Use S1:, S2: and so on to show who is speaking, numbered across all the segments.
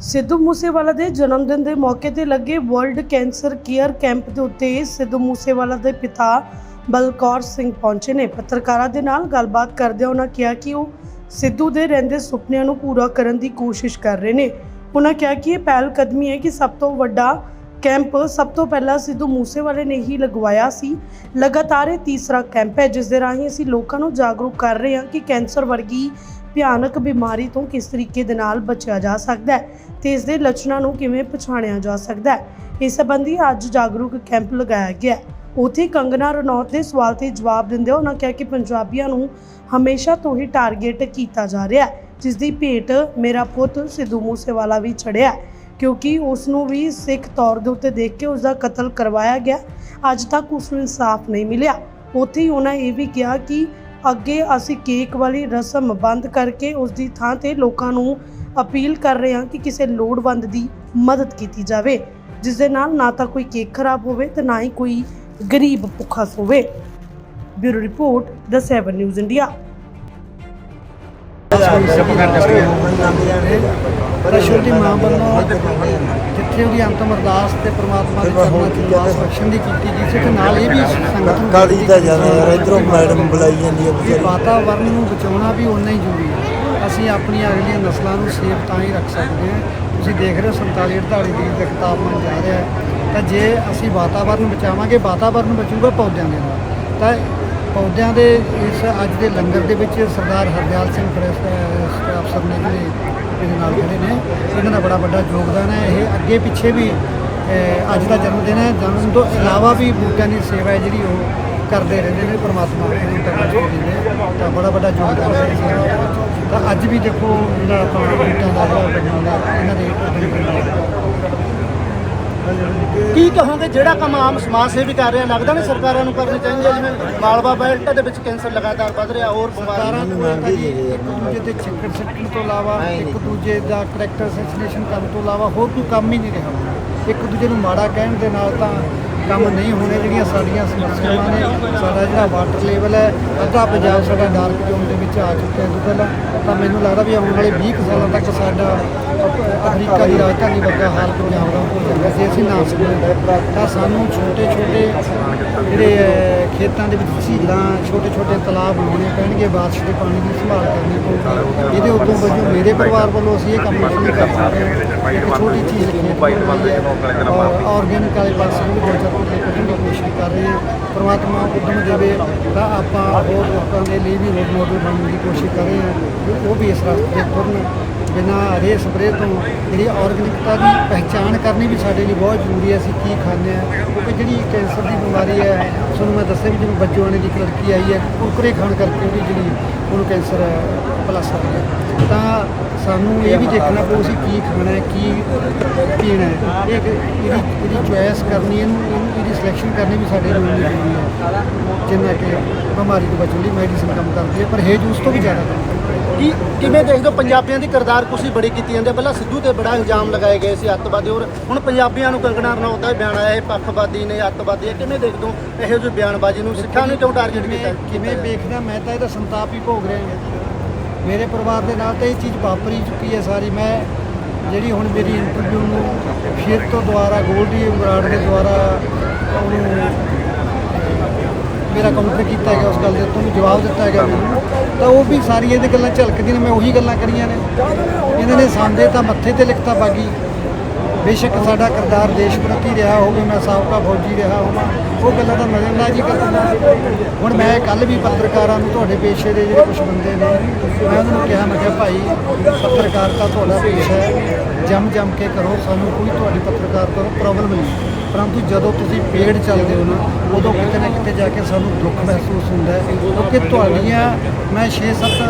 S1: ਸਿੱਧੂ ਮੂਸੇਵਾਲਾ ਦੇ ਜਨਮ ਦਿਨ ਦੇ ਮੌਕੇ ਤੇ ਲੱਗੇ ਵਰਲਡ ਕੈਂਸਰ ਕੇਅਰ ਕੈਂਪ ਦੇ ਉੱਤੇ ਸਿੱਧੂ ਮੂਸੇਵਾਲਾ ਦੇ ਪਿਤਾ ਬਲਕੌਰ ਸਿੰਘ ਪਹੁੰਚੇ ਨੇ। ਪੱਤਰਕਾਰਾਂ ਦੇ ਨਾਲ ਗੱਲਬਾਤ ਕਰਦਿਆਂ ਉਹਨਾਂ ਕਿਹਾ ਕਿ ਉਹ ਸਿੱਧੂ ਦੇ ਰਹਿੰਦੇ ਸੁਪਨਿਆਂ ਨੂੰ ਪੂਰਾ ਕਰਨ ਦੀ ਕੋਸ਼ਿਸ਼ ਕਰ ਰਹੇ ਨੇ। ਉਹਨਾਂ ਕਿਹਾ ਕਿ ਇਹ ਪਹਿਲ ਕਦਮੀ ਹੈ ਕਿ ਸਭ ਤੋਂ ਵੱਡਾ ਕੈਂਪ ਸਭ ਤੋਂ ਪਹਿਲਾਂ ਸਿੱਧੂ ਮੂਸੇਵਾਲੇ ਨੇ ਹੀ ਲਗਵਾਇਆ ਸੀ। ਲਗਾਤਾਰ ਇਹ ਤੀਸਰਾ ਕੈਂਪ ਹੈ, ਜਿਸ ਦੇ ਰਾਹੀਂ ਅਸੀਂ ਲੋਕਾਂ ਨੂੰ ਜਾਗਰੂਕ ਕਰ ਰਹੇ ਹਾਂ ਕਿ ਕੈਂਸਰ ਵਰਗੀ ਭਿਆਨਕ ਬਿਮਾਰੀ ਤੋਂ ਕਿਸ ਤਰੀਕੇ ਦੇ ਨਾਲ ਬਚਿਆ ਜਾ ਸਕਦਾ ਹੈ। ਤੇ ਇਸ ਦੇ ਲੱਛਣਾਂ ਨੂੰ ਕਿਵੇਂ ਪਛਾਣਿਆ ਜਾ ਸਕਦਾ ਹੈ? ਇਸ ਸੰਬੰਧੀ ਅੱਜ ਜਾਗਰੂਕ ਕੈਂਪ ਲਗਾਇਆ ਗਿਆ ਹੈ। ਉੱਥੇ ਕੰਗਨਾ ਰਣੌਤ ਦੇ ਸਵਾਲ ਤੇ ਜਵਾਬ ਦਿੰਦੇ ਉਹਨਾਂ ਕਿਹਾ ਕਿ ਪੰਜਾਬੀਆਂ ਨੂੰ ਹਮੇਸ਼ਾ ਤੋਂ ਹੀ ਟਾਰਗੇਟ ਕੀਤਾ ਜਾ ਰਿਹਾ ਹੈ ਜਿਸ ਦੀ ਭੇਟ ਮੇਰਾ ਪੁੱਤ ਸਿੱਧੂ ਮੂਸੇਵਾਲਾ ਵੀ ਚੜਿਆ ਕਿਉਂਕਿ ਉਸ ਨੂੰ ਵੀ ਸਿੱਖ ਤੌਰ ਦੇ ਉੱਤੇ ਦੇਖ ਕੇ ਉਸ ਦਾ ਕਤਲ ਕਰਵਾਇਆ ਗਿਆ ਅੱਜ ਤੱਕ ਉਸ ਨੂੰ ਇਨਸਾਫ ਨਹੀਂ ਮਿਲਿਆ। ਉੱਥੇ ਹੀ ਉਹਨਾਂ ਇਹ ਵੀ ਕਿਹਾ ਕਿ ਅੱਗੇ ਅਸੀਂ ਕੇਕ ਵਾਲੀ ਰਸਮ ਬੰਦ ਕਰਕੇ ਉਸ ਦੀ ਥਾਂ ਤੇ ਲੋਕਾਂ ਨੂੰ ਅਪੀਲ ਕਰ ਰਹੇ ਹਾਂ ਕਿ ਕਿਸੇ ਲੋੜਵੰਦ ਦੀ ਮਦਦ ਕੀਤੀ ਜਾਵੇ ਜਿਸ ਦੇ ਨਾਲ ਨਾ ਤਾਂ ਕੋਈ ਕੇਕ ਖਰਾਬ ਹੋਵੇ ਤੇ ਨਾ ਹੀ ਕੋਈ ਗਰੀਬ ਭੁੱਖਾ ਸੋਵੇ। Bureau report the 7 news India.
S2: Parmeshwar ਦੀ ਮਾਂ ਵੱਲੋਂ ਜਿੱਥੇ ਉਹਦੀ ਅੰਤਮ ਅਰਦਾਸ ਤੇ ਪ੍ਰਮਾਤਮਾ ਦੇ ਚਰਨਾਂ 'ਚ ਅਰਦਾਸ ਬਖਸ਼ਣ ਦੀ ਕੀਤੀ ਗਈ ਸੀ ਤੇ ਨਾਲ ਇਹ ਵੀ ਸੰਗਤ ਨੂੰ
S3: ਕਾਲੀ ਦਾ ਜ਼ਿਆਦਾ ਯਾਰ ਇਧਰੋਂ ਮੈਡਮ ਬੁਲਾਈ ਜਾਂਦੀ ਹੈ
S2: ਵਾਤਾਵਰਣ ਨੂੰ ਬਚਾਉਣਾ ਵੀ ਉਨਾ ਹੀ ਜ਼ਰੂਰੀ ਹੈ। ਅਸੀਂ ਆਪਣੀਆਂ ਅਗਲੀਆਂ ਨਸਲਾਂ ਨੂੰ ਸੇਫ ਤਾਂ ਹੀ ਰੱਖ ਸਕਦੇ ਹਾਂ। ਤੁਸੀਂ ਦੇਖ ਰਹੇ ਹੋ 47 48 ਡਿਗਰੀ ਤੱਕ ਤਾਪਮਾਨ ਜਾ ਰਿਹਾ ਹੈ। ਤਾਂ ਜੇ ਅਸੀਂ ਵਾਤਾਵਰਨ ਬਚਾਵਾਂਗੇ ਵਾਤਾਵਰਣ ਬਚੂਗਾ ਪੌਦਿਆਂ ਦੇ ਨਾਲ। ਤਾਂ ਪੌਦਿਆਂ ਦੇ ਇਸ ਅੱਜ ਦੇ ਲੰਗਰ ਦੇ ਵਿੱਚ ਸਰਦਾਰ ਹਰਦਿਆਲ ਸਿੰਘ ਫਰੈਸਟ ਅਫਸਰ ਨੇ ਜਿਹੜੇ ਇਹਦੇ ਨਾਲ ਜਿਹੜੇ ਨੇ, ਇਹਨਾਂ ਦਾ ਬੜਾ ਵੱਡਾ ਯੋਗਦਾਨ ਹੈ। ਇਹ ਅੱਗੇ ਪਿੱਛੇ ਵੀ ਅੱਜ ਦਾ ਜਨਮ ਦਿਨ ਹੈ। ਜਨਮ ਦਿਨ ਤੋਂ ਇਲਾਵਾ ਵੀ ਬੂਟਿਆਂ ਦੀ ਸੇਵਾ ਹੈ ਜਿਹੜੀ ਉਹ ਕਰਦੇ ਰਹਿੰਦੇ ਨੇ ਪ੍ਰਮਾਤਮਾ ਇਹਨਾਂ ਤੱਕ ਦਿੰਦੇ ਤਾਂ ਬੜਾ ਵੱਡਾ ਯੋਗਦਾਨ ਹੈ ਦੇ। ਤਾਂ ਅੱਜ ਵੀ ਦੇਖੋ ਜਿਹੜਾ ਆਪਾਂ ਬੂਟਿਆਂ ਦਾ ਜਿਹੜਾ ਬਣਾਉਂਦਾ ਇਹਨਾਂ ਦੇ
S4: ਕੀ ਕਹੋਗੇ ਜਿਹੜਾ ਕੰਮ ਆਮ ਸਮਾਜ ਸੇਵੀ ਕਰ ਰਿਹਾ ਲੱਗਦਾ ਨਹੀਂ ਸਰਕਾਰਾਂ ਨੂੰ ਕਰਨੀ ਚਾਹੀਦੀ ਹੈ ਜਿਵੇਂ ਮਾਲਵਾ ਬੈਲਟ ਦੇ ਵਿੱਚ ਕੈਂਸਰ ਲਗਾਤਾਰ ਵੱਧ ਰਿਹਾ ਹੋਰ ਬਿਮਾਰੀਆਂ
S2: ਨੂੰ ਇੱਕ ਦੂਜੇ ਤੇ ਚਿੱਕੜ ਸਿੱਟਣ ਤੋਂ ਇਲਾਵਾ ਇੱਕ ਦੂਜੇ ਦਾ ਕਰੈਕਟਰ ਅਸੈਸੀਨੇਸ਼ਨ ਕਰਨ ਤੋਂ ਇਲਾਵਾ ਹੋਰ ਕੋਈ ਕੰਮ ਹੀ ਨਹੀਂ ਰਿਹਾ। ਇੱਕ ਦੂਜੇ ਨੂੰ ਮਾੜਾ ਕਹਿਣ ਦੇ ਨਾਲ ਤਾਂ ਕੰਮ ਨਹੀਂ ਹੋਣੇ ਜਿਹੜੀਆਂ ਸਾਡੀਆਂ ਸਮੱਸਿਆਵਾਂ ਨੇ ਸਾਡਾ ਜਿਹੜਾ ਵਾਟਰ ਲੈਵਲ ਹੈ ਅੱਧਾ ਪੰਜਾਬ ਸਾਡਾ ਡਾਰਕ ਜ਼ੋਨ ਦੇ ਵਿੱਚ ਆ ਚੁੱਕਿਆ ਹੈ। ਪਹਿਲਾਂ ਤਾਂ ਮੈਨੂੰ ਲੱਗਦਾ ਵੀ ਆਉਣ ਵਾਲੇ 20 ਕੁ ਸਾਲਾਂ ਤੱਕ ਸਾਡਾ ਅਫ- ਅਫਰੀਕਾ ਦੀ ਰਾਜਧਾਨੀ ਵਰਗਾ ਹਾਲ ਪੰਜਾਬ ਦਾ ਹੋ ਜਾਏਗਾ ਜੇ ਅਸੀਂ ਨਾ ਸੁਣੀਏ ਤਾਂ ਸਾਨੂੰ ਛੋਟੇ ਛੋਟੇ ਜਿਹੜੇ ਖੇਤਾਂ ਦੇ ਵਿੱਚ ਝੀਲਾਂ ਛੋਟੇ ਛੋਟੇ ਤਲਾਬ ਬਣਾਉਣੇ ਪੈਣਗੇ ਬਾਰਿਸ਼ ਦੇ ਪਾਣੀ ਦੀ ਸੰਭਾਲ ਕਰਨੀ ਪਊਗੀ ਇਹਦੇ ਉਦੋਂ ਵਜੋਂ ਮੇਰੇ ਪਰਿਵਾਰ ਵੱਲੋਂ ਅਸੀਂ ਇਹ ਕੰਮ ਸ਼ੁਰੂ ਕਰ ਸਕਦੇ। ਹਾਂ ਇੱਕ ਛੋਟੀ ਝੀਲ ਖੇਤ ਬਣਵਾਈ ਹੈ ਔਰ ਆਰਗੈਨਿਕ ਵਾਲੇ ਪਾਸੇ ਨੂੰ ਵੀ ਦੋ ਚਾਰ ਕੱਢਣ ਦੀ ਕੋਸ਼ਿਸ਼ ਕਰ ਰਹੇ ਹਾਂ। ਪਰਮਾਤਮਾ ਉਦਮ ਦੇਵੇ ਤਾਂ ਆਪਾਂ ਹੋਰ ਲੋਕਾਂ ਦੇ ਲਈ ਵੀ ਰੋਲ ਮਾਡਲ ਬਣਨ ਦੀ ਕੋਸ਼ਿਸ਼ ਕਰ ਰਹੇ ਹਾਂ। ਕਿ ਉਹ ਵੀ ਇਸ ਰਸਤੇ ਤੇ ਤੁਰਨ ਬਿਨਾਂ ਰੇ ਸਪਰੇ ਤੋਂ ਜਿਹੜੀ ਆਰਗੈਨਿਕਤਾ ਦੀ ਪਹਿਚਾਣ ਕਰਨੀ ਵੀ ਸਾਡੇ ਲਈ ਬਹੁਤ ਜ਼ਰੂਰੀ ਹੈ। ਅਸੀਂ ਕੀ ਖਾਂਦੇ ਆ ਕਿਉਂਕਿ ਜਿਹੜੀ ਕੈਂਸਰ ਦੀ ਬਿਮਾਰੀ ਹੈ, ਤੁਹਾਨੂੰ ਮੈਂ ਦੱਸਿਆ ਵੀ ਜਿਵੇਂ ਬੱਜੂਆਣੇ ਦੀ ਇੱਕ ਲੜਕੀ ਆਈ ਹੈ ਕੁਰਕਰੇ ਖਾਣ ਕਰਕੇ ਉਹਦੀ ਜਿਹੜੀ ਉਹਨੂੰ ਕੈਂਸਰ ਪਲਸ ਆ ਗਿਆ ਤਾਂ ਸਾਨੂੰ ਇਹ ਵੀ ਦੇਖਣਾ ਪਊ ਅਸੀਂ ਕੀ ਖਾਣਾ ਹੈ ਕੀ ਪੀਣਾ ਹੈ। ਇਹ ਇਹਦੀ ਇਹਦੀ ਚੁਆਇਸ ਕਰਨੀ ਇਹਨੂੰ ਇਹਨੂੰ- ਇਹਦੀ ਸਿਲੈਕਸ਼ਨ ਕਰਨੀ ਵੀ ਸਾਡੇ ਲਈ ਜ਼ਰੂਰੀ ਹੈ। ਜਿੰਨਾ ਕਿ ਬਿਮਾਰੀ ਤੋਂ ਬਚਣ ਲਈ ਮੈਡੀਸਿਨ ਕੰਮ ਕਰਦੀ ਹੈ ਪਰ ਹੇਜ ਉਸ ਤੋਂ ਵੀ ਜ਼ਿਆਦਾ
S4: ਕੀ ਕਿਵੇਂ ਦੇਖਦੇ ਹੋ ਪੰਜਾਬੀਆਂ ਦੀ ਕਿਰਦਾਰ ਕੁਸ਼ੀ ਬੜੀ ਕੀਤੀ ਜਾਂਦੀ ਹੈ? ਪਹਿਲਾਂ ਸਿੱਧੂ ਤੇ ਬੜਾ ਇਲਜ਼ਾਮ ਲਗਾਏ ਗਏ ਸੀ ਅੱਤਵਾਦੀ ਔਰ ਹੁਣ ਪੰਜਾਬੀਆਂ ਨੂੰ ਕੰਗਣਾ ਰਣੌਤ ਦਾ ਬਿਆਨ ਆਇਆ ਇਹ ਪੱਖਵਾਦੀ ਨੇ ਅੱਤਵਾਦੀ ਹੈ ਕਿਵੇਂ ਦੇਖਦੇ ਹੋ ਇਹੋ ਜਿਹੀ ਬਿਆਨਬਾਜ਼ੀ ਨੂੰ? ਸਿੱਖਾਂ ਨੂੰ ਕਿਉਂ ਟਾਰਗੇਟ ਕੀਤਾ?
S2: ਕਿਵੇਂ ਵੇਖਦਾ ਮੈਂ ਤਾਂ ਇਹਦਾ ਸੰਤਾਪ ਹੀ ਭੋਗ ਰਿਹਾ ਹਾਂ। ਮੇਰੇ ਪਰਿਵਾਰ ਦੇ ਨਾਲ ਤਾਂ ਇਹ ਚੀਜ਼ ਵਾਪਰੀ ਚੁੱਕੀ ਹੈ ਸਾਰੀ। ਮੈਂ ਜਿਹੜੀ ਹੁਣ ਮੇਰੀ ਇੰਟਰਵਿਊ ਨੂੰ ਫਿਰ ਤੋਂ ਦੁਬਾਰਾ ਗੋਲਡੀ ਬਰਾੜ ਦੇ ਦੁਆਰਾ ਉਹਨੂੰ ਮੇਰਾ ਕਾਊਂਟਰ ਕੀਤਾ ਗਿਆ, ਉਸ ਗੱਲ ਦੇ ਉੱਤੋਂ ਜਵਾਬ ਦਿੱਤਾ ਗਿਆ ਮੈਨੂੰ। ਤਾਂ ਉਹ ਵੀ ਸਾਰੀਆਂ ਇਹਦੇ ਗੱਲਾਂ ਝਲਕਦੀਆਂ ਨੇ, ਮੈਂ ਉਹੀ ਗੱਲਾਂ ਕਰੀਆਂ ਨੇ। ਇਹਨਾਂ ਨੇ ਸਾਂਦੇ ਤਾਂ ਮੱਥੇ ਤੇ ਲਿਖਤਾ ਬਾਗੀ। ਬੇਸ਼ੱਕ ਸਾਡਾ ਕਿਰਦਾਰ ਦੇਸ਼ ਪ੍ਰਤੀ ਰਿਹਾ ਹੋਵੇ, ਮੈਂ ਸਾਬਕਾ ਫੌਜੀ ਰਿਹਾ ਹੋਵਾਂ, ਉਹ ਗੱਲਾਂ ਦਾ ਜੀ ਕਰਦਾ ਹੁਣ ਮੈਂ ਕੱਲ ਵੀ ਪੱਤਰਕਾਰਾਂ ਨੂੰ ਤੁਹਾਡੇ ਪੇਸ਼ੇ ਦੇ ਜਿਹੜੇ ਕੁਝ ਬੰਦੇ ਨੇ, ਮੈਂ ਉਹਨਾਂ ਨੂੰ ਕਿਹਾ, ਮੈਂ ਕਿਹਾ, ਭਾਈ, ਪੱਤਰਕਾਰਤਾ ਤੁਹਾਡਾ ਪੇਸ਼ਾ ਹੈ। ਜੰਮ ਜੰਮ ਕੇ ਕਰੋ, ਸਾਨੂੰ ਕੋਈ ਤੁਹਾਡੀ ਪੱਤਰਕਾਰਤਾ ਤੋਂ ਪ੍ਰੋਬਲਮ ਨਹੀਂ। ਪਰੰਤੂ ਜਦੋਂ ਤੁਸੀਂ ਪੇੜ ਚੱਲਦੇ ਹੋ ਨਾ, ਉਦੋਂ ਕਿਤੇ ਨਾ ਕਿਤੇ ਜਾ ਕੇ ਸਾਨੂੰ ਦੁੱਖ ਮਹਿਸੂਸ ਹੁੰਦਾ ਹੈ ਕਿਉਂਕਿ ਤੁਹਾਡੀਆਂ ਮੈਂ 6-7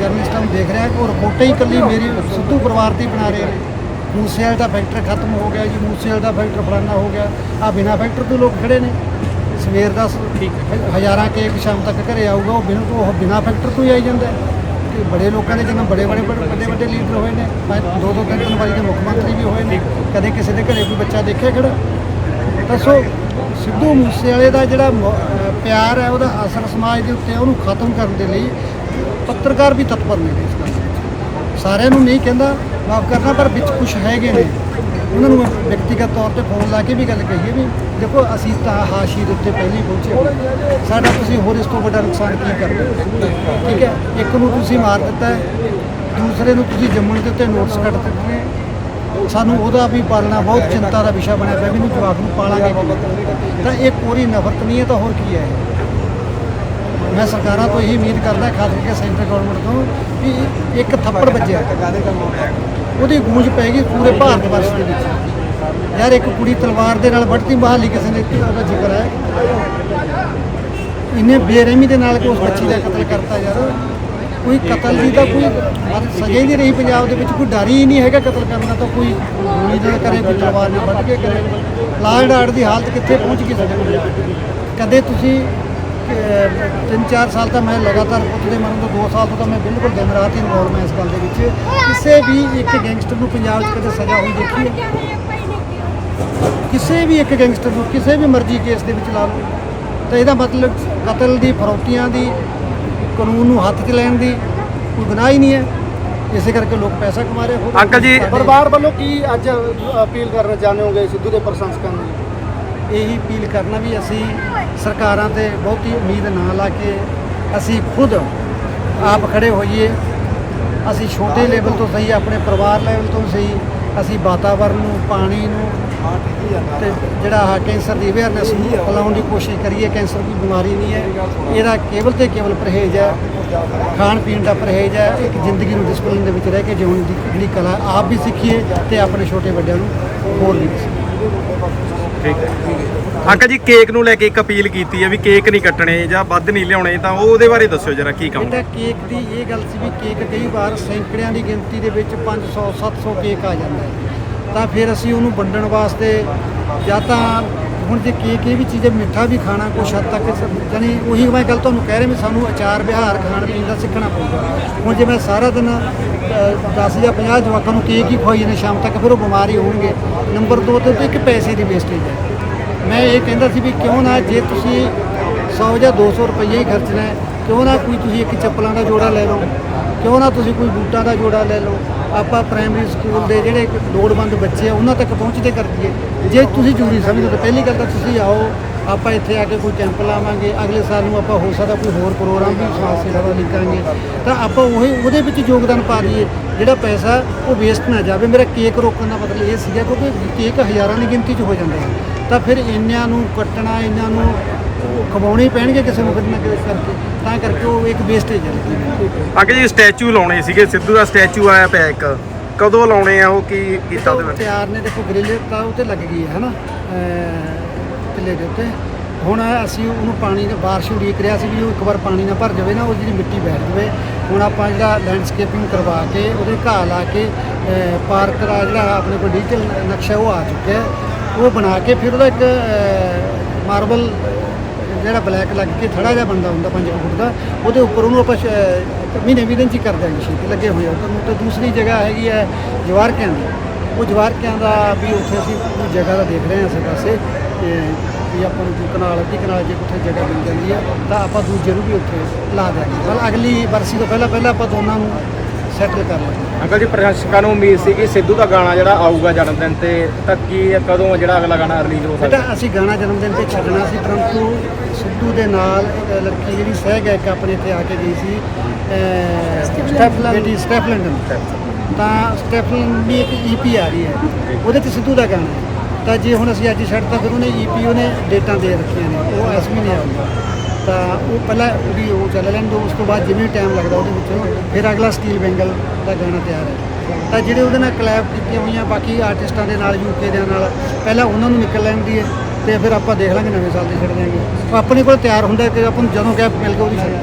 S2: ਜਰਨਲਿਸਟਾਂ ਨੂੰ ਦੇਖ ਰਿਹਾ ਕਿ ਉਹ ਰਿਪੋਰਟਾਂ ਹੀ ਇਕੱਲੀ ਮੇਰੀ ਸਿੱਧੂ ਪਰਿਵਾਰ ਦੀ ਬਣਾ ਰਹੇ ਨੇ। ਮੂਸੇਵਾਲ ਦਾ ਫੈਕਟਰ ਖਤਮ ਹੋ ਗਿਆ ਜੀ ਮੂਸੇਵਾਲ ਦਾ ਫੈਕਟਰ ਫਲਾਨਾ ਹੋ ਗਿਆ। ਆ ਬਿਨਾ ਫੈਕਟਰ ਤੋਂ ਲੋਕ ਖੜੇ ਨੇ। ਸਵੇਰ ਦਾ ਹਜ਼ਾਰਾਂ ਕੇਕ ਸ਼ਾਮ ਤੱਕ ਘਰੇ ਆਊਗਾ ਉਹ ਬਿਨਾਂ ਉਹ ਬਿਨਾ ਫੈਕਟਰ ਤੋਂ ਹੀ ਆਈ ਜਾਂਦਾ। ਕਿ ਬੜੇ ਲੋਕਾਂ ਦੇ ਜਿਨ੍ਹਾਂ ਬੜੇ ਬੜੇ ਵੱਡੇ ਵੱਡੇ ਲੀਡਰ ਹੋਏ ਨੇ ਦੋ ਦੋ ਤਿੰਨ ਤਿੰਨ ਵਾਰੀ ਦੇ ਮੁੱਖ ਮੰਤਰੀ ਵੀ ਹੋਏ ਨੇ ਕਦੇ ਕਿਸੇ ਦੇ ਘਰੇ ਕੋਈ ਬੱਚਾ ਦੇਖਿਆ ਖੜਾ। ਦੱਸੋ ਸਿੱਧੂ ਮੂਸੇਵਾਲੇ ਦਾ ਜਿਹੜਾ ਪਿਆਰ ਹੈ ਉਹਦਾ ਅਸਰ ਸਮਾਜ ਦੇ ਉੱਤੇ ਉਹਨੂੰ ਖਤਮ ਕਰਨ ਦੇ ਲਈ ਪੱਤਰਕਾਰ ਵੀ ਤਤਪਰ ਨੇ ਇਸ ਗੱਲ ਸਾਰਿਆਂ ਨੂੰ ਨਹੀਂ ਕਹਿੰਦਾ, ਮਾਫ ਕਰਨਾ, ਪਰ ਵਿੱਚ ਕੁਝ ਹੈਗੇ ਨੇ। ਉਹਨਾਂ ਨੂੰ ਵਿਅਕਤੀਗਤ ਤੌਰ ਤੇ ਫੋਨ ਲਾ ਕੇ ਵੀ ਗੱਲ ਕਹੀਏ ਵੀ, ਦੇਖੋ, ਅਸੀਂ ਤਾਂ ਹਾਸ਼ੀ ਦੇ ਉੱਤੇ ਪਹਿਲੀ ਪਹੁੰਚੇ ਹੋਏ। ਸਾਡਾ ਤੁਸੀਂ ਹੋਰ ਇਸ ਤੋਂ ਵੱਡਾ ਨੁਕਸਾਨ ਕੀ ਕਰਦੇ ਠੀਕ ਹੈ? ਇੱਕ ਨੂੰ ਤੁਸੀਂ ਮਾਰ ਦਿੱਤਾ ਹੈ, ਦੂਸਰੇ ਨੂੰ ਤੁਸੀਂ ਜੰਮਣ ਦੇ ਉੱਤੇ ਨੋਟਸ ਕੱਟ ਦਿੱਤੇ ਨੇ। ਸਾਨੂੰ ਉਹਦਾ ਵੀ ਪਾਲਣਾ, ਬਹੁਤ ਚਿੰਤਾ ਦਾ ਵਿਸ਼ਾ ਬਣਿਆ ਪਿਆ ਵੀ ਇਹਨੂੰ ਜਵਾਕ ਨੂੰ ਪਾਲਾਂਗੇ ਤਾਂ ਇਹ ਕੋਰੀ ਨਫ਼ਰਤ ਨਹੀਂ ਹੈ, ਤਾਂ ਹੋਰ ਕੀ ਹੈ? ਮੈਂ ਸਰਕਾਰਾਂ ਤੋਂ ਇਹੀ ਉਮੀਦ ਕਰਦਾ, ਖਾਸ ਕਰਕੇ ਸੈਂਟਰ ਗਵਰਨਮੈਂਟ ਤੋਂ ਵੀ ਇੱਕ ਥੱਪੜ ਵੱਜਿਆ। ਉਹਦੀ ਗੂੰਜ ਪੈ ਗਈ ਪੂਰੇ ਭਾਰਤ ਵਰਸ਼ ਦੇ ਵਿੱਚ। ਯਾਰ ਇੱਕ ਕੁੜੀ ਤਲਵਾਰ ਦੇ ਨਾਲ ਵੱਢਤੀ ਬਹਾਲੀ ਕਿਸੇ ਨੇ ਕੀਤਾ, ਉਹਦਾ ਜ਼ਿਕਰ ਹੈ। ਇਹਨੇ ਬੇਰਹਿਮੀ ਦੇ ਨਾਲ ਉਸ ਬੱਚੀ ਦਾ ਕਤਲ ਕਰਤਾ ਯਾਰ। ਕੋਈ ਕਤਲ ਦੀ ਤਾਂ ਕੋਈ ਸਜ਼ਾ ਹੀ ਨਹੀਂ ਰਹੀ ਪੰਜਾਬ ਦੇ ਵਿੱਚ, ਕੋਈ ਡਰ ਹੀ ਨਹੀਂ ਹੈਗਾ ਕਤਲ ਕਰਨ ਦਾ ਤਾਂ ਕੋਈ ਗੋਲੀ ਨਾਲ ਕਰੇ, ਕੋਈ ਤਲਵਾਰ ਨਾਲ ਵੱਢ ਕੇ ਕਰੇ। ਲਾਲ ਡਾਟ ਦੀ ਹਾਲਤ ਕਿੱਥੇ ਪਹੁੰਚ ਗਈ ਸਾਡੇ ਪੰਜਾਬ ਕਦੇ ਤੁਸੀਂ ਤਿੰਨ ਚਾਰ ਸਾਲ ਤਾਂ ਮੈਂ ਲਗਾਤਾਰ ਪੁੱਤ ਦੇ ਮਰਨ ਤੋਂ 2 ਸਾਲ ਤੋਂ ਤਾਂ ਮੈਂ ਬਿਲਕੁਲ ਦਿਨ ਰਾਤ ਹੀ ਇਨਵੋਲਵ ਮੈਂ ਇਸ ਗੱਲ ਦੇ ਵਿੱਚ। ਕਿਸੇ ਵੀ ਇੱਕ ਗੈਂਗਸਟਰ ਨੂੰ ਪੰਜਾਬ 'ਚ ਕਦੇ ਸਜ਼ਾ ਹੋਈ ਦੇਖੀ ਹੈ? ਕਿਸੇ ਵੀ ਇੱਕ ਗੈਂਗਸਟਰ ਨੂੰ ਕਿਸੇ ਵੀ ਮਰਜ਼ੀ ਕੇਸ ਦੇ ਵਿੱਚ ਲਾ ਲਓ। ਤਾਂ ਇਹਦਾ ਮਤਲਬ ਕਤਲ ਦੀ ਫਰੌਤੀਆਂ ਦੀ ਕਾਨੂੰਨ ਨੂੰ ਹੱਥ 'ਚ ਲੈਣ ਦੀ ਕੋਈ ਗੁਨਾਹ ਹੀ ਨਹੀਂ ਹੈ। ਇਸੇ ਕਰਕੇ ਲੋਕ ਪੈਸਾ ਕਮਾ ਰਹੇ ਹੋਰ
S5: ਅੰਕਲ ਜੀ
S4: ਪਰਿਵਾਰ ਵੱਲੋਂ ਕੀ ਅੱਜ ਅਪੀਲ ਕਰਨਾ ਚਾਹੁੰਦੇ ਹੋਗੇ ਸਿੱਧੂ ਦੇ ਪ੍ਰਸ਼ੰਸਕਾਂ ਨੂੰ?
S2: ਇਹੀ ਅਪੀਲ ਕਰਨਾ ਵੀ ਅਸੀਂ ਸਰਕਾਰਾਂ ਤੇ ਬਹੁਤੀ ਉਮੀਦ ਨਾ ਲਾ ਕੇ ਅਸੀਂ ਖੁਦ ਆਪ ਖੜੇ ਹੋਈਏ। ਅਸੀਂ ਛੋਟੇ ਲੈਵਲ ਤੋਂ ਸਹੀ ਆਪਣੇ ਪਰਿਵਾਰ ਲੈਵਲ ਤੋਂ ਸਹੀ ਅਸੀਂ ਵਾਤਾਵਰਣ ਨੂੰ ਪਾਣੀ ਨੂੰ ਤੇ ਜਿਹੜਾ ਆਹ ਕੈਂਸਰ ਦੀ ਅਵੇਅਰਨੈਸ ਨੂੰ ਫੈਲਾਉਣ ਦੀ ਕੋਸ਼ਿਸ਼ ਕਰੀਏ ਕੈਂਸਰ ਕੋਈ ਬਿਮਾਰੀ ਨਹੀਂ ਹੈ। ਇਹਦਾ ਕੇਵਲ ਤੇ ਕੇਵਲ ਪਰਹੇਜ਼ ਹੈ। ਖਾਣ ਪੀਣ ਦਾ ਪਰਹੇਜ਼ ਹੈ। ਇੱਕ ਜ਼ਿੰਦਗੀ ਨੂੰ ਡਿਸਪਲਿਨ ਦੇ ਵਿੱਚ ਰਹਿ ਕੇ ਜਿਉਣ ਦੀ ਜਿਹੜੀ ਕਲਾ ਆਪ ਵੀ ਸਿੱਖੀਏ ਤੇ ਆਪਣੇ ਛੋਟੇ ਵੱਡਿਆਂ ਨੂੰ ਹੋਰ ਵੀ ਦੱਸੀਏ
S5: ਠੀਕ ਹੈ। ਅੰਕਲ ਜੀ ਕੇਕ ਨੂੰ ਲੈ ਕੇ ਇੱਕ ਅਪੀਲ ਕੀਤੀ ਹੈ ਵੀ ਕੇਕ ਨਹੀਂ ਕੱਟਣੇ ਜਾਂ ਵੱਧ ਨਹੀਂ ਲਿਆਉਣੇ, ਤਾਂ ਉਹ ਉਹਦੇ ਬਾਰੇ ਦੱਸਿਓ ਜਰਾ, ਕੀ ਕੰਮ
S2: ਇਹਦਾ ਕੇਕ ਦੀ ਇਹ ਗੱਲ ਸੀ ਵੀ ਕੇਕ ਕਈ ਵਾਰ ਸੈਂਕੜਿਆਂ ਦੀ ਗਿਣਤੀ ਦੇ ਵਿੱਚ 500 700 ਕੇਕ ਆ ਜਾਂਦਾ ਹੈ। ਤਾਂ ਫਿਰ ਅਸੀਂ ਉਹਨੂੰ ਵੰਡਣ ਵਾਸਤੇ ਜਾਂ ਤਾਂ ਹੁਣ ਜੇ ਕੇਕ ਇਹ ਵੀ ਚੀਜ਼ ਹੈ, ਮਿੱਠਾ ਵੀ ਖਾਣਾ ਕੁਛ ਹੱਦ ਤੱਕ ਸ- ਜਾਣੀ ਉਹੀ ਮੈਂ ਗੱਲ ਤੁਹਾਨੂੰ ਕਹਿ ਰਿਹਾ ਵੀ ਸਾਨੂੰ ਆਚਾਰ ਵਿਹਾਰ ਖਾਣ ਪੀਣ ਦਾ ਸਿੱਖਣਾ ਪਊਗਾ। ਹੁਣ ਜੇ ਮੈਂ ਸਾਰਾ ਦਿਨ 10 ਜਾਂ 50 ਜਵਾਕਾਂ ਨੂੰ ਕੇਕ ਹੀ ਖਵਾਈ ਜਾਂਦੇ ਸ਼ਾਮ ਤੱਕ ਫਿਰ ਉਹ ਬਿਮਾਰ ਹੀ ਹੋਣਗੇ। ਨੰਬਰ 2 ਤੇ ਇੱਕ ਪੈਸੇ ਦੀ ਵੇਸਟੇਜ ਹੈ। ਮੈਂ ਇਹ ਕਹਿੰਦਾ ਸੀ ਵੀ ਕਿਉਂ ਨਾ ਜੇ ਤੁਸੀਂ 100 ਜਾਂ 200 ਰੁਪਏ ਹੀ ਖਰਚਣਾ ਹੈ, ਕਿਉਂ ਨਾ ਕੋਈ ਤੁਸੀਂ ਇੱਕ ਚੱਪਲਾਂ ਦਾ ਜੋੜਾ ਲੈ ਲਓ। ਕਿਉਂ ਨਾ ਤੁਸੀਂ ਕੋਈ ਬੂਟਾਂ ਦਾ ਜੋੜਾ ਲੈ ਲਓ? ਆਪਾਂ ਪ੍ਰਾਇਮਰੀ ਸਕੂਲ ਦੇ ਜਿਹੜੇ ਲੋੜਵੰਦ ਬੱਚੇ ਆ, ਉਹਨਾਂ ਤੱਕ ਪਹੁੰਚਦੇ ਕਰ ਜੇ ਤੁਸੀਂ ਜ਼ਰੂਰੀ ਸਮਝਦੇ ਤਾਂ ਪਹਿਲੀ ਗੱਲ ਤਾਂ ਤੁਸੀਂ ਆਓ, ਆਪਾਂ ਇੱਥੇ ਆ ਕੇ ਕੋਈ ਕੈਂਪ ਲਾਵਾਂਗੇ, ਅਗਲੇ ਸਾਲ ਨੂੰ ਆਪਾਂ ਹੋ ਸਕਦਾ ਕੋਈ ਹੋਰ ਪ੍ਰੋਗਰਾਮ ਵੀ ਸਮਾਜ ਸੇਵਾ ਦਾ ਲਿਖਾਂਗੇ ਤਾਂ ਆਪਾਂ ਉਹੀ, ਉਹਦੇ ਵਿੱਚ ਯੋਗਦਾਨ ਪਾ ਦਈਏ, ਜਿਹੜਾ ਪੈਸਾ ਉਹ ਵੇਸਟ ਨਾ ਜਾਵੇ। ਮੇਰਾ ਕੇਕ ਰੋਕਣ ਦਾ ਮਤਲਬ ਇਹ ਸੀਗਾ, ਕਿਉਂਕਿ ਕੇਕ ਹਜ਼ਾਰਾਂ ਦੀ ਗਿਣਤੀ 'ਚ ਹੋ ਜਾਂਦੇ ਆ। ਤਾਂ ਫਿਰ ਇੰਨਿਆਂ ਨੂੰ ਕੱਟਣਾ ਇਹਨਾਂ ਨੂੰ ਖਵਾਉਣੇ ਹੀ ਪੈਣਗੇ ਕਿਸੇ ਨੂੰ ਕਿਤੇ ਨਾ ਕਿਤੇ ਕਰਕੇ। ਤਾਂ ਕਰਕੇ ਉਹ ਇੱਕ ਵੇਸਟੇਜ ਹੈ।
S5: ਅੰਕਲ ਜੀ ਸਟੈਚੂ ਲਾਉਣੇ ਸੀਗੇ ਸਿੱਧੂ ਦਾ ਸਟੈਚੂ ਆਇਆ ਪਿਆ ਇੱਕ। ਕਦੋਂ ਲਾਉਣੇ ਆ ਉਹ ਕੀ ਕੀਤਾ ਉਹਦੇ ਬਾਰੇ
S2: ਤਿਆਰ ਨੇ ਦੇਖੋ ਗ੍ਰਿਲ ਤਾਂ ਉੱਤੇ ਲੱਗ ਗਈ ਹੈ ਹਨਾ? ਅਹ ਕਿੱਲੇ ਦੇ ਉੱਤੇ। ਹੁਣ ਅਸੀਂ ਉਹਨੂੰ ਪਾਣੀ ਦੇ ਬਾਰਿਸ਼ ਉਡੀਕ ਰਿਹਾ ਸੀ ਵੀ ਉਹ ਇੱਕ ਵਾਰ ਪਾਣੀ ਨਾਲ ਭਰ ਜਾਵੇ ਨਾ ਉਹ ਜਿਹੜੀ ਮਿੱਟੀ ਬੈਠ ਜਾਵੇ। ਹੁਣ ਆਪਾਂ ਜਿਹੜਾ ਲੈਂਡਸਕੇਪਿੰਗ ਕਰਵਾ ਕੇ ਉਹਦੇ ਘਾਹ ਲਾ ਕੇ ਪਾਰਕ ਦਾ ਜਿਹੜਾ ਆਪਣੇ ਕੋਲ ਡਿਜੀਟਲ ਨਕਸ਼ਾ ਉਹ ਆ ਚੁੱਕਿਆ ਹੈ। ਉਹ ਬਣਾ ਕੇ ਫਿਰ ਉਹਦਾ ਇੱਕ ਮਾਰਬਲ ਜਿਹੜਾ ਬਲੈਕ ਲੱਗ ਕੇ ਥੜਾ ਜਿਹਾ ਬੰਦਾ ਹੁੰਦਾ 5 ਫੁੱਟ ਦਾ, ਉਹਦੇ ਉੱਪਰ ਉਹਨੂੰ ਆਪਾਂ ਮਹੀਨੇ ਵੀਹ ਦਿਨ ਚ ਕਰ ਦਿਆਂਗੇ ਛੇਤੀ ਲੱਗੇ ਹੋਏ ਆ। ਉਹਨੂੰ ਤੇ ਦੂਸਰੀ ਜਗ੍ਹਾ ਹੈਗੀ ਹੈ ਜਵਾਰਕਿਆਂ ਦੀ ਉਹ ਜਵਾਰਕਿਆਂ ਦਾ ਵੀ ਉੱਥੇ ਅਸੀਂ ਉਹ ਜਗ੍ਹਾ ਦਾ ਦੇਖ ਰਹੇ ਹਾਂ ਆਸੇ ਪਾਸੇ ਤੇ ਵੀ ਆਪਾਂ ਨੂੰ ਕੋਈ ਕਨਾਲ, ਅੱਧੀ ਕਨਾਲ ਜੇ ਉੱਥੇ ਜਗ੍ਹਾ ਮਿਲ ਜਾਂਦੀ ਹੈ ਤਾਂ ਆਪਾਂ ਦੂਜੇ ਨੂੰ ਵੀ ਉੱਥੇ ਲਾ ਦਿਆਂਗੇ। ਪਰ ਅਗਲੀ ਵਰਸੀ ਤੋਂ ਪਹਿਲਾਂ ਪਹਿਲਾਂ ਆਪਾਂ ਦੋਨਾਂ ਨੂੰ ਸੈਟਲ ਕਰ ਲਾਂਗੇ
S6: ਅੰਕਲ ਜੀ ਪ੍ਰਸ਼ੰਸਕਾਂ ਨੂੰ ਉਮੀਦ ਸੀ ਕਿ ਸਿੱਧੂ ਦਾ ਗਾਣਾ ਜਿਹੜਾ ਆਊਗਾ ਜਨਮ ਦਿਨ ਤੇ ਤਾਂ ਕੀ ਕਦੋਂ ਜਿਹੜਾ ਅਗਲਾ ਗਾਣਾ ਰਿਲੀਜ਼ ਹੋ ਸਕਦਾ?
S2: ਬੇਟਾ ਅਸੀਂ ਗਾਣਾ ਜਨਮ ਦਿਨ ਤੇ ਛੱਡਣਾ ਸੀ ਪਰੰਤੂ ਸਿੱਧੂ ਦੇ ਨਾਲ ਇੱਕ ਲੜਕੀ ਜਿਹੜੀ ਸਹਿ ਗਾਇਕ ਆਪਣੇ ਇੱਥੇ ਆ ਕੇ ਗਈ ਸੀ ਸਟੈਫਲਨ। ਬੇਟੀ ਸਟੈਫਲਨ। ਤਾਂ ਸਟੈਫਲਨ ਦੀ ਇੱਕ ਈਪੀ ਆ ਰਹੀ ਹੈ। ਉਹਦੇ ਤੇ ਸਿੱਧੂ ਦਾ ਗਾਣਾ ਤਾਂ ਜੇ ਹੁਣ ਅਸੀਂ ਅੱਜ ਛੱਡਤਾ ਫਿਰ ਉਹਨੇ ਈਪੀ ਉਹਨੇ ਡੇਟਾਂ ਦੇ ਰੱਖੀਆਂ ਨੇ। ਉਹ ਇਸ ਮਹੀਨੇ ਆਊਗਾ। ਤਾਂ ਉਹ ਪਹਿਲਾਂ ਉਹਦੀ ਉਹ ਚੱਲ ਲੈਣ ਉਸ ਤੋਂ ਬਾਅਦ ਜਿਵੇਂ ਟਾਈਮ ਲੱਗਦਾ ਉਹਦੇ ਵਿੱਚੋਂ, ਫਿਰ ਅਗਲਾ ਸਟੀਲ ਬੈਂਗਲ ਦਾ ਗਾਣਾ ਤਿਆਰ ਹੈ। ਤਾਂ ਜਿਹੜੇ ਉਹਦੇ ਨਾਲ ਕਲੈਬ ਕੀਤੀਆਂ ਹੋਈਆਂ ਬਾਕੀ ਆਰਟਿਸਟਾਂ ਦੇ ਨਾਲ ਯੂਕੇ ਦੇ ਨਾਲ, ਪਹਿਲਾਂ ਉਹਨਾਂ ਨੂੰ ਨਿਕਲ ਲੈਣ ਦੀ ਹੈ ਤੇ ਫਿਰ ਆਪਾਂ ਦੇਖ ਲਾਂਗੇ ਨਵੇਂ ਸਾਲ ਦੀ ਛੱਡ ਦਿਆਂਗੇ। ਆਪਣੇ ਕੋਲ ਤਿਆਰ ਹੁੰਦਾ ਕਿ ਆਪਾਂ ਨੂੰ ਜਦੋਂ ਗੈਪ ਮਿਲ ਗਿਆ, ਉਹਦੀ ਛੱਡ